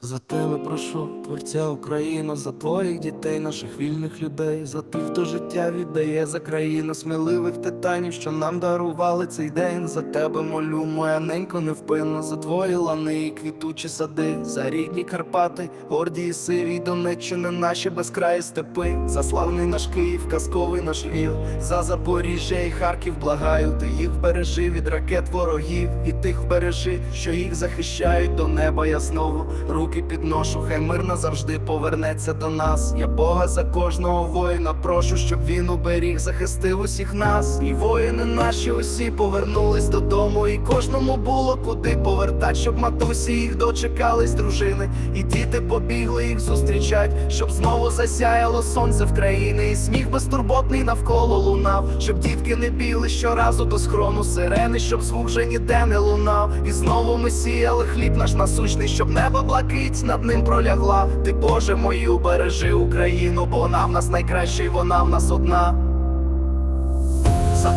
За тебе прошу, творця Україна, за твоїх дітей, наших вільних людей, за тих, хто життя віддає за країну сміливих титанів, що нам дарували цей день. За тебе молю, моя ненько невпинно, за твої лани і квітучі сади, за рідні Карпати, горді і сиві Донеччини, наші безкраї степи, за славний наш Київ, казковий наш Львів, за Запоріжжя і Харків, благаю, ти їх вбережи від ракет ворогів, і тих вбережи, що їх захищають до неба ясного. Руки підношу, хай мир назавжди повернеться до нас. Я Бога за кожного воїна прошу, щоб він уберіг, захистив усіх нас. І воїни наші усі повернулись додому, і кожному було куди повертать, щоб матусі їх дочекались, дружини, і діти побігли їх зустрічать, щоб знову засяяло сонце в країни, і сміх безтурботний навколо лунав, щоб дітки не біли щоразу до схрону сирени, щоб звук вже ніде не лунав. І знову ми сіяли хліб наш насущний, щоб небо блакить над ним пролягла. Ти, Боже мою, бережи Україну, бо вона в нас найкраща, і вона в нас одна.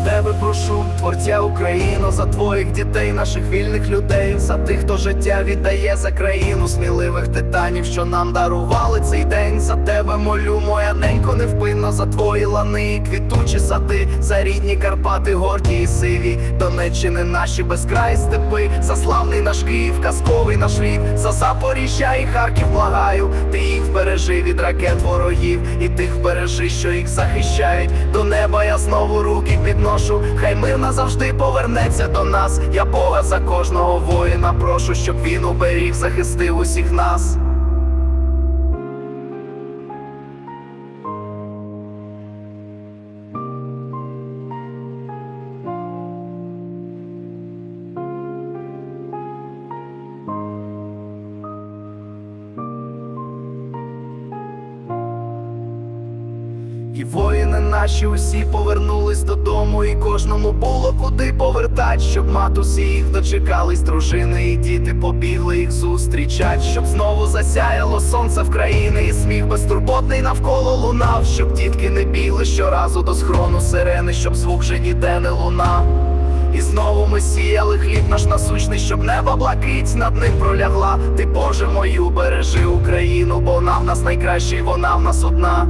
Тебе прошу, творця Україну, за твоїх дітей, наших вільних людей, за тих, хто життя віддає за країну, сміливих титанів, що нам дарували цей день. За тебе молю, моя ненько невпинно, за твої лани, квітучі сади, за рідні Карпати, горді і сиві, Донеччини, наші безкраї степи, за славний наш Київ, казковий наш Львів, за Запоріжжя і Харків благаю, ти їх вбережи від ракет ворогів, і тих вбережи, що їх захищають. До неба я знову руки підношу, хай мир назавжди повернеться до нас. Я Бога за кожного воїна прошу, щоб він уберіг, захистив усіх нас. І воїни наші усі повернулись додому, і кожному було куди повертать, щоб матусі їх дочекались, дружини і діти побігли їх зустрічать, щоб знову засяяло сонце в країни, і сміх безтурботний навколо лунав, щоб дітки не бігли щоразу до схрону сирени, щоб звук вже ніде не лунав. І знову ми сіяли хліб наш насущний, щоб небо блакить над ним пролягла. Ти, Боже мою, бережи Україну, бо вона в нас найкраща, і вона в нас одна.